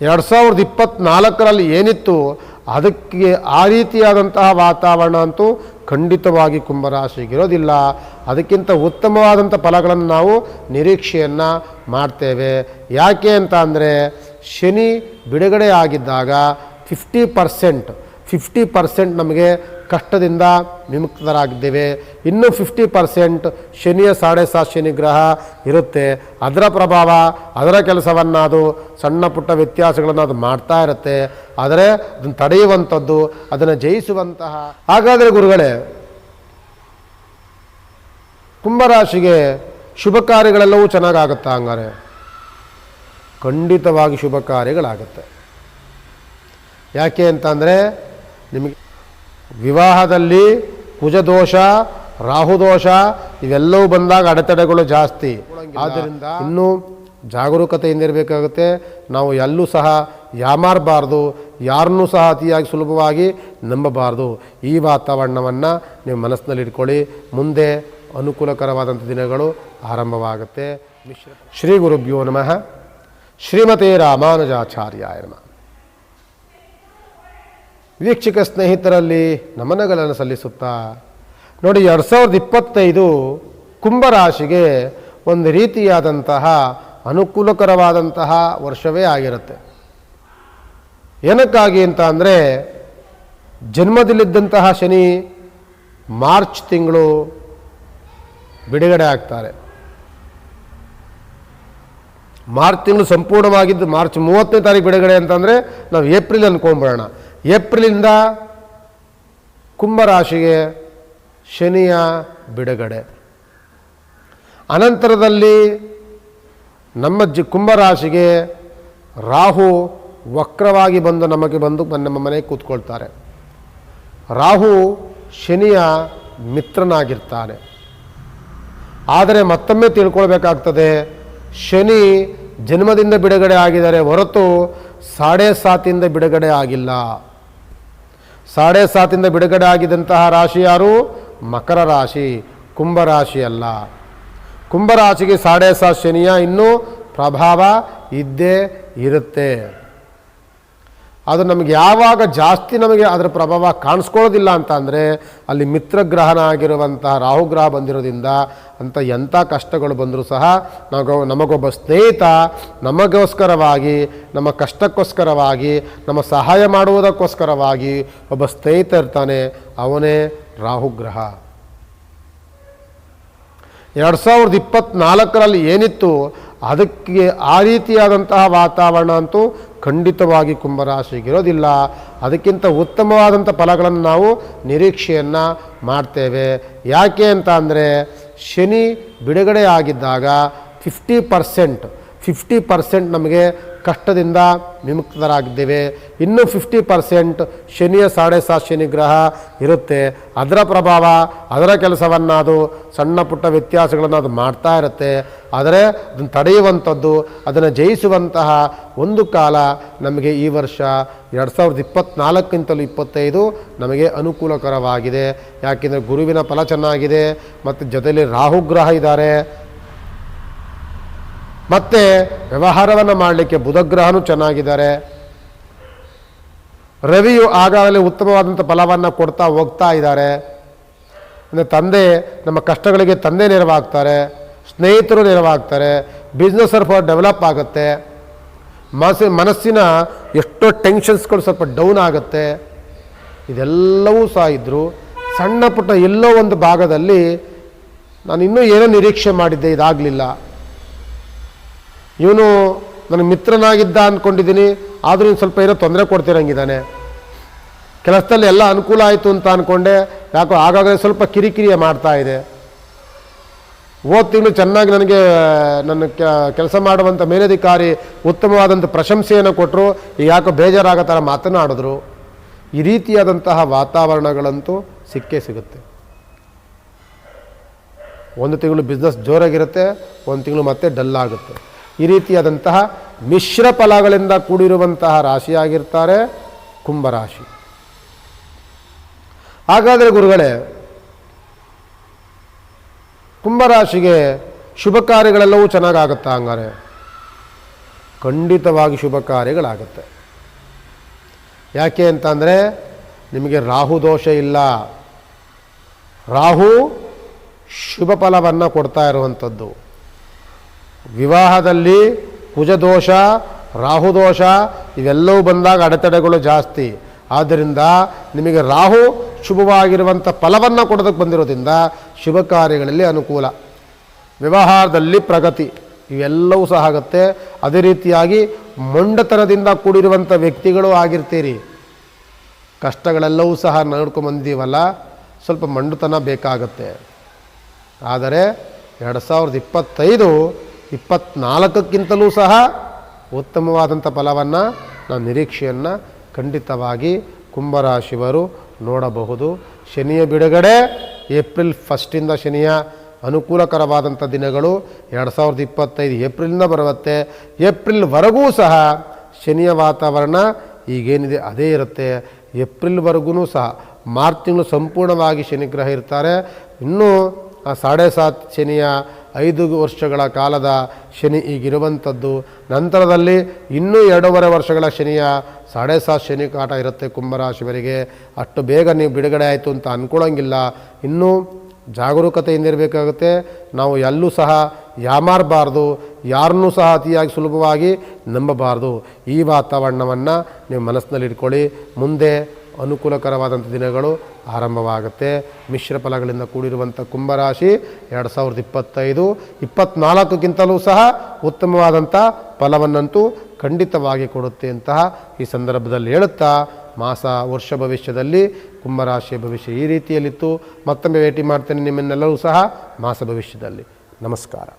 ಎರಡು ಸಾವಿರದ ಇಪ್ಪತ್ತ್ನಾಲ್ಕರಲ್ಲಿ ಏನಿತ್ತು, ಅದಕ್ಕೆ ಆ ರೀತಿಯಾದಂತಹ ವಾತಾವರಣ ಅಂತೂ ಖಂಡಿತವಾಗಿ ಕುಂಭರಾಶಿಗಿರೋದಿಲ್ಲ. ಅದಕ್ಕಿಂತ ಉತ್ತಮವಾದಂಥ ಫಲಗಳನ್ನು ನಾವು ನಿರೀಕ್ಷೆಯನ್ನು ಮಾಡ್ತೇವೆ. ಯಾಕೆ ಅಂತ ಅಂದರೆ, ಶನಿ ಬಿಡುಗಡೆ ಆಗಿದ್ದಾಗ ಫಿಫ್ಟಿ ಪರ್ಸೆಂಟ್ ಫಿಫ್ಟಿ ಪರ್ಸೆಂಟ್ ನಮಗೆ ಕಷ್ಟದಿಂದ ವಿಮುಕ್ತರಾಗಿದ್ದೇವೆ. ಇನ್ನೂ ಫಿಫ್ಟಿ ಪರ್ಸೆಂಟ್ ಶನಿಯ ಸಾಡೆ ಸಾತ್ ಶನಿ ಗ್ರಹ ಇರುತ್ತೆ. ಅದರ ಪ್ರಭಾವ, ಅದರ ಕೆಲಸವನ್ನು ಅದು ಸಣ್ಣ ಪುಟ್ಟ ವ್ಯತ್ಯಾಸಗಳನ್ನು ಅದು ಮಾಡ್ತಾ ಇರುತ್ತೆ. ಆದರೆ ಅದನ್ನು ತಡೆಯುವಂಥದ್ದು, ಅದನ್ನು ಜಯಿಸುವಂತಹ, ಹಾಗಾದರೆ ಗುರುಗಳೇ, ಕುಂಭರಾಶಿಗೆ ಶುಭ ಕಾರ್ಯಗಳೆಲ್ಲವೂ ಚೆನ್ನಾಗಾಗುತ್ತಾ ಹಂಗಾರೆ? ಖಂಡಿತವಾಗಿ ಶುಭ ಕಾರ್ಯಗಳಾಗುತ್ತೆ. ಯಾಕೆ ಅಂತಂದರೆ ನಿಮಗೆ ವಿವಾಹದಲ್ಲಿ ಕುಜದೋಷ ರಾಹುದೋಷ ಇವೆಲ್ಲವೂ ಬಂದಾಗ ಅಡೆತಡೆಗಳು ಜಾಸ್ತಿ. ಆದ್ದರಿಂದ ಇನ್ನೂ ಜಾಗರೂಕತೆಯಿಂದ ಇರಬೇಕಾಗುತ್ತೆ ನಾವು ಎಲ್ಲೂ ಸಹ ಯಾಮಾರಬಾರ್ದು ಯಾರನ್ನೂ ಸಹ ಅತಿಯಾಗಿ ಸುಲಭವಾಗಿ ನಂಬಬಾರ್ದು. ಈ ವಾತಾವರಣವನ್ನು ನೀವು ಮನಸ್ಸಿನಲ್ಲಿ ಇಟ್ಕೊಳ್ಳಿ. ಮುಂದೆ ಅನುಕೂಲಕರವಾದಂಥ ದಿನಗಳು ಆರಂಭವಾಗುತ್ತೆ. ಶ್ರೀ ಗುರುಭ್ಯೋ ನಮಃ. ಶ್ರೀಮತಿ ರಾಮಾನುಜಾಚಾರ್ಯ ನಮಃ. ವೀಕ್ಷಕ ಸ್ನೇಹಿತರಲ್ಲಿ ನಮನಗಳನ್ನು ಸಲ್ಲಿಸುತ್ತಾ, ನೋಡಿ ಎರಡು ಸಾವಿರದ ಇಪ್ಪತ್ತೈದು ಕುಂಭರಾಶಿಗೆ ಒಂದು ರೀತಿಯಾದಂತಹ ಅನುಕೂಲಕರವಾದಂತಹ ವರ್ಷವೇ ಆಗಿರುತ್ತೆ. ಏನಕ್ಕಾಗಿ ಅಂತ ಅಂದರೆ, ಜನ್ಮದಲ್ಲಿದ್ದಂತಹ ಶನಿ ಮಾರ್ಚ್ ತಿಂಗಳು ಬಿಡುಗಡೆ ಆಗ್ತಾರೆ. ಮಾರ್ಚ್ ತಿಂಗಳು ಸಂಪೂರ್ಣವಾಗಿದ್ದು ಮಾರ್ಚ್ ಮೂವತ್ತನೇ ತಾರೀಕು ಬಿಡುಗಡೆ ಅಂತಂದರೆ ನಾವು ಏಪ್ರಿಲ್ ಅಂದ್ಕೊಂಡ್ಬಿಡೋಣ ಏಪ್ರಿಲಿಂದ ಕುಂಭರಾಶಿಗೆ ಶನಿಯ ಬಿಡುಗಡೆ. ಅನಂತರದಲ್ಲಿ ನಮ್ಮ ಜಿ ಕುಂಭರಾಶಿಗೆ ರಾಹು ವಕ್ರವಾಗಿ ಬಂದು ನಮಗೆ ಬಂದು ನಮ್ಮ ಮನೆಗೆ ಕೂತ್ಕೊಳ್ತಾರೆ. ರಾಹು ಶನಿಯ ಮಿತ್ರನಾಗಿರ್ತಾನೆ. ಆದರೆ ಮತ್ತೊಮ್ಮೆ ತಿಳ್ಕೊಳ್ಬೇಕಾಗ್ತದೆ, ಶನಿ ಜನ್ಮದಿಂದ ಬಿಡುಗಡೆ ಆಗಿದ್ದಾರೆ ಹೊರತು ಸಾಡೆ ಸಾತಿಯಿಂದ ಬಿಡುಗಡೆ ಆಗಿಲ್ಲ. ಸಾಡೆ ಸಾತಿಂದ ಬಿಡುಗಡೆ ಆಗಿದಂತಹ ರಾಶಿ ಯಾರು? ಮಕರ ರಾಶಿ ಕುಂಭರಾಶಿ ಅಲ್ಲ. ಕುಂಭರಾಶಿಗೆ ಸಾಡೆ ಸಾತ್ ಶನಿಯ ಇನ್ನೂ ಪ್ರಭಾವ ಇದ್ದೇ ಇರುತ್ತೆ. ಅದು ನಮಗೆ ಯಾವಾಗ ಜಾಸ್ತಿ ನಮಗೆ ಅದರ ಪ್ರಭಾವ ಕಾಣಿಸ್ಕೊಳ್ಳೋದಿಲ್ಲ ಅಂತ ಅಂದರೆ ಅಲ್ಲಿ ಮಿತ್ರಗ್ರಹನ ಆಗಿರುವಂತಹ ರಾಹುಗ್ರಹ ಬಂದಿರೋದ್ರಿಂದ ಅಂತ ಎಂಥ ಕಷ್ಟಗಳು ಬಂದರೂ ಸಹ ನಾವು ನಮಗೊಬ್ಬ ಸ್ನೇಹಿತ ನಮಗೋಸ್ಕರವಾಗಿ, ನಮ್ಮ ಕಷ್ಟಕ್ಕೋಸ್ಕರವಾಗಿ, ನಮ್ಮ ಸಹಾಯ ಮಾಡುವುದಕ್ಕೋಸ್ಕರವಾಗಿ ಒಬ್ಬ ಸ್ನೇಹಿತ ಇರ್ತಾನೆ, ಅವನೇ ರಾಹುಗ್ರಹ. ಎರಡು ಸಾವಿರದ ಇಪ್ಪತ್ತ್ನಾಲ್ಕರಲ್ಲಿ ಏನಿತ್ತು, ಅದಕ್ಕೆ ಆ ರೀತಿಯಾದಂತಹ ವಾತಾವರಣ ಅಂತೂ ಖಂಡಿತವಾಗಿ ಕುಂಭರಾಶಿಗಿರೋದಿಲ್ಲ ಅದಕ್ಕಿಂತ ಉತ್ತಮವಾದಂಥ ಫಲಗಳನ್ನು ನಾವು ನಿರೀಕ್ಷೆಯನ್ನು ಮಾಡ್ತೇವೆ. ಯಾಕೆ ಅಂತ ಅಂದರೆ, ಶನಿ ಬಿಡುಗಡೆ ಆಗಿದ್ದಾಗ ಫಿಫ್ಟಿ ಪರ್ಸೆಂಟ್ ಫಿಫ್ಟಿ ಪರ್ಸೆಂಟ್ ನಮಗೆ ಕಷ್ಟದಿಂದ ವಿಮುಕ್ತರಾಗಿದ್ದೇವೆ. ಇನ್ನು ಫಿಫ್ಟಿ ಪರ್ಸೆಂಟ್ ಶನಿಯ ಸಾಡೆ ಸಾತ್ ಶನಿ ಗ್ರಹ ಇರುತ್ತೆ. ಅದರ ಪ್ರಭಾವ, ಅದರ ಕೆಲಸವನ್ನು ಅದು ಸಣ್ಣ ಪುಟ್ಟ ವ್ಯತ್ಯಾಸಗಳನ್ನು ಅದು ಮಾಡ್ತಾ ಇರುತ್ತೆ. ಆದರೆ ಅದನ್ನು ತಡೆಯುವಂಥದ್ದು, ಅದನ್ನು ಜಯಿಸುವಂತಹ ಒಂದು ಕಾಲ ನಮಗೆ ಈ ವರ್ಷ ಎರಡು ಸಾವಿರದ ಇಪ್ಪತ್ತ್ನಾಲ್ಕಿಂತಲೂ ಇಪ್ಪತ್ತೈದು ನಮಗೆ ಅನುಕೂಲಕರವಾಗಿದೆ. ಯಾಕೆಂದರೆ ಗುರುವಿನ ಫಲ ಚೆನ್ನಾಗಿದೆ, ಮತ್ತು ಜೊತೆಯಲ್ಲಿ ರಾಹುಗ್ರಹ ಇದ್ದಾರೆ. ಮತ್ತು ವ್ಯವಹಾರವನ್ನು ಮಾಡಲಿಕ್ಕೆ ಬುಧಗ್ರಹನೂ ಚೆನ್ನಾಗಿದ್ದಾರೆ. ರವಿಯು ಆಗಾಗಲೇ ಉತ್ತಮವಾದಂಥ ಫಲವನ್ನು ಕೊಡ್ತಾ ಹೋಗ್ತಾ ಇದ್ದಾರೆ. ಅಂದರೆ ತಂದೆ, ನಮ್ಮ ಕಷ್ಟಗಳಿಗೆ ತಂದೆ ನೆರವಾಗ್ತಾರೆ, ಸ್ನೇಹಿತರು ನೆರವಾಗ್ತಾರೆ ಬಿಸ್ನೆಸ್ ಸ್ವಲ್ಪ ಡೆವಲಪ್ ಆಗುತ್ತೆ. ಮನಸ್ಸಿ, ಮನಸ್ಸಿನ ಎಷ್ಟೋ ಟೆನ್ಷನ್ಸ್ಗಳು ಸ್ವಲ್ಪ ಡೌನ್ ಆಗುತ್ತೆ. ಇದೆಲ್ಲವೂ ಸಹ ಇದ್ದರು ಸಣ್ಣ ಪುಟ್ಟ ಎಲ್ಲೋ ಒಂದು ಭಾಗದಲ್ಲಿ ನಾನು ಇನ್ನೂ ಏನೋ ನಿರೀಕ್ಷೆ ಮಾಡಿದ್ದೆ, ಇದಾಗಲಿಲ್ಲ. ಇವನು ನನ್ನ ಮಿತ್ರನಾಗಿದ್ದ ಅಂದ್ಕೊಂಡಿದ್ದೀನಿ ಆದರೂ ಇನ್ನು ಸ್ವಲ್ಪ ಏನೋ ತೊಂದರೆ ಕೊಡ್ತಿರಂಗಿದ್ದಾನೆ ಕೆಲಸದಲ್ಲಿ ಎಲ್ಲ ಅನುಕೂಲ ಆಯಿತು ಅಂತ ಅಂದ್ಕೊಂಡೆ ಯಾಕೋ ಆಗಾಗಲೇ ಸ್ವಲ್ಪ ಕಿರಿಕಿರಿಯ ಮಾಡ್ತಾ ಇದೆ. ಹೋದ ತಿಂಗಳು ಚೆನ್ನಾಗಿ ನನಗೆ, ನನ್ನ ಕೆಲಸ ಮಾಡುವಂಥ ಮೇಲಧಿಕಾರಿ ಉತ್ತಮವಾದಂಥ ಪ್ರಶಂಸೆಯನ್ನು ಕೊಟ್ಟರು ಈಗ ಯಾಕೋ ಬೇಜಾರಾಗೋ ಥರ ಮಾತನಾಡಿದ್ರು. ಈ ರೀತಿಯಾದಂತಹ ವಾತಾವರಣಗಳಂತೂ ಸಿಕ್ಕೇ ಸಿಗುತ್ತೆ. ಒಂದು ತಿಂಗಳು ಬಿಸ್ನೆಸ್ ಜೋರಾಗಿರುತ್ತೆ, ಒಂದು ತಿಂಗಳು ಮತ್ತೆ ಡಲ್ ಆಗುತ್ತೆ. ಈ ರೀತಿಯಾದಂತಹ ಮಿಶ್ರ ಫಲಗಳಿಂದ ಕೂಡಿರುವಂತಹ ರಾಶಿಯಾಗಿರ್ತಾರೆ ಕುಂಭರಾಶಿ. ಹಾಗಾದರೆ ಗುರುಗಳೇ, ಕುಂಭರಾಶಿಗೆ ಶುಭ ಕಾರ್ಯಗಳೆಲ್ಲವೂ ಚೆನ್ನಾಗಾಗುತ್ತಾ ಹಂಗಾರೆ? ಖಂಡಿತವಾಗಿ ಶುಭ ಕಾರ್ಯಗಳಾಗುತ್ತೆ. ಯಾಕೆ ಅಂತಂದರೆ ನಿಮಗೆ ರಾಹು ದೋಷ ಇಲ್ಲ. ರಾಹು ಶುಭ ಫಲವನ್ನು ಕೊಡ್ತಾ ಇರುವಂಥದ್ದು. ವಿವಾಹದಲ್ಲಿ ಕುಜದೋಷ, ರಾಹುದೋಷ ಇವೆಲ್ಲವೂ ಬಂದಾಗ ಅಡೆತಡೆಗಳು ಜಾಸ್ತಿ. ಆದ್ದರಿಂದ ನಿಮಗೆ ರಾಹು ಶುಭವಾಗಿರುವಂಥ ಫಲವನ್ನು ಕೊಡೋದಕ್ಕೆ ಬಂದಿರೋದ್ರಿಂದ ಶುಭ ಕಾರ್ಯಗಳಲ್ಲಿ ಅನುಕೂಲ. ವ್ಯವಹಾರದಲ್ಲಿ ಪ್ರಗತಿ. ಇವೆಲ್ಲವೂ ಸಹ ಆಗುತ್ತೆ. ಅದೇ ರೀತಿಯಾಗಿ ಮೊಂಡತನದಿಂದ ಕೂಡಿರುವಂಥ ವ್ಯಕ್ತಿಗಳು ಆಗಿರ್ತೀರಿ. ಕಷ್ಟಗಳೆಲ್ಲವೂ ಸಹ ನೋಡ್ಕೊಂಬಂದೀವಲ್ಲ, ಸ್ವಲ್ಪ ಮಂಡುತನ ಬೇಕಾಗತ್ತೆ. ಆದರೆ ಎರಡು ಸಾವಿರದ ಇಪ್ಪತ್ತೈದು ಇಪ್ಪತ್ನಾಲ್ಕಕ್ಕಿಂತಲೂ ಸಹ ಉತ್ತಮವಾದಂಥ ಫಲವನ್ನು, ನಾವು ನಿರೀಕ್ಷೆಯನ್ನು ಖಂಡಿತವಾಗಿ ಕುಂಭರಾಶಿವರು ನೋಡಬಹುದು. ಶನಿಯ ಬಿಡುಗಡೆ ಏಪ್ರಿಲ್ ಫಸ್ಟಿಂದ ಶನಿಯ ಅನುಕೂಲಕರವಾದಂಥ ದಿನಗಳು ಎರಡು ಸಾವಿರದ ಇಪ್ಪತ್ತೈದು ಏಪ್ರಿಲಿಂದ ಬರುತ್ತೆ. ಏಪ್ರಿಲ್ವರೆಗೂ ಸಹ ಶನಿಯ ವಾತಾವರಣ ಈಗೇನಿದೆ ಅದೇ ಇರುತ್ತೆ. ಏಪ್ರಿಲ್ವರೆಗೂ ಸಹ ಮಾರ್ಚ್ ತಿಂಗಳು ಸಂಪೂರ್ಣವಾಗಿ ಶನಿಗ್ರಹ ಇರ್ತಾರೆ. ಇನ್ನೂ ಆ ಸಾಡೆ ಸಾತ್ ಶನಿಯ ಐದು ವರ್ಷಗಳ ಕಾಲದ ಶನಿ ಈಗಿರುವಂಥದ್ದು. ನಂತರದಲ್ಲಿ ಇನ್ನೂ ಎರಡೂವರೆ ವರ್ಷಗಳ ಶನಿಯ ಸಾಡೆ ಸಾತ್ ಶನಿ ಕಾಟ ಇರುತ್ತೆ ಕುಂಭರಾಶಿವರಿಗೆ ಅಷ್ಟು ಬೇಗ ನೀವು ಬಿಡುಗಡೆ ಆಯಿತು ಅಂತ ಅಂದ್ಕೊಳ್ಳೋಂಗಿಲ್ಲ ಇನ್ನೂ ಜಾಗರೂಕತೆಯಿಂದ ಇರಬೇಕಾಗುತ್ತೆ. ನಾವು ಎಲ್ಲೂ ಸಹ ಯಾಮಾರಬಾರ್ದು, ಯಾರನ್ನೂ ಸಹ ಅತಿಯಾಗಿ ಸುಲಭವಾಗಿ ನಂಬಬಾರ್ದು. ಈ ವಾತಾವರಣವನ್ನು ನೀವು ಮನಸ್ಸಿನಲ್ಲಿ ಇಟ್ಕೊಳ್ಳಿ ಮುಂದೆ ಅನುಕೂಲಕರವಾದಂಥ ದಿನಗಳು ಆರಂಭವಾಗುತ್ತೆ. ಮಿಶ್ರ ಫಲಗಳಿಂದ ಕೂಡಿರುವಂಥ ಕುಂಭರಾಶಿ ಎರಡು ಸಾವಿರದ ಇಪ್ಪತ್ತೈದು, ಇಪ್ಪತ್ನಾಲ್ಕಕ್ಕಿಂತಲೂ ಸಹ ಉತ್ತಮವಾದಂಥ ಫಲವನ್ನಂತೂ ಖಂಡಿತವಾಗಿ ಕೊಡುತ್ತೆ ಅಂತಹ ಈ ಸಂದರ್ಭದಲ್ಲಿ ಹೇಳುತ್ತಾ, ಮಾಸ ವರ್ಷ ಭವಿಷ್ಯದಲ್ಲಿ ಕುಂಭರಾಶಿಯ ಭವಿಷ್ಯ ಈ ರೀತಿಯಲ್ಲಿತ್ತು. ಮತ್ತೊಮ್ಮೆ ಭೇಟಿ ಮಾಡ್ತೇನೆ ನಿಮ್ಮನ್ನೆಲ್ಲರೂ ಸಹ ಮಾಸ ಭವಿಷ್ಯದಲ್ಲಿ. ನಮಸ್ಕಾರ.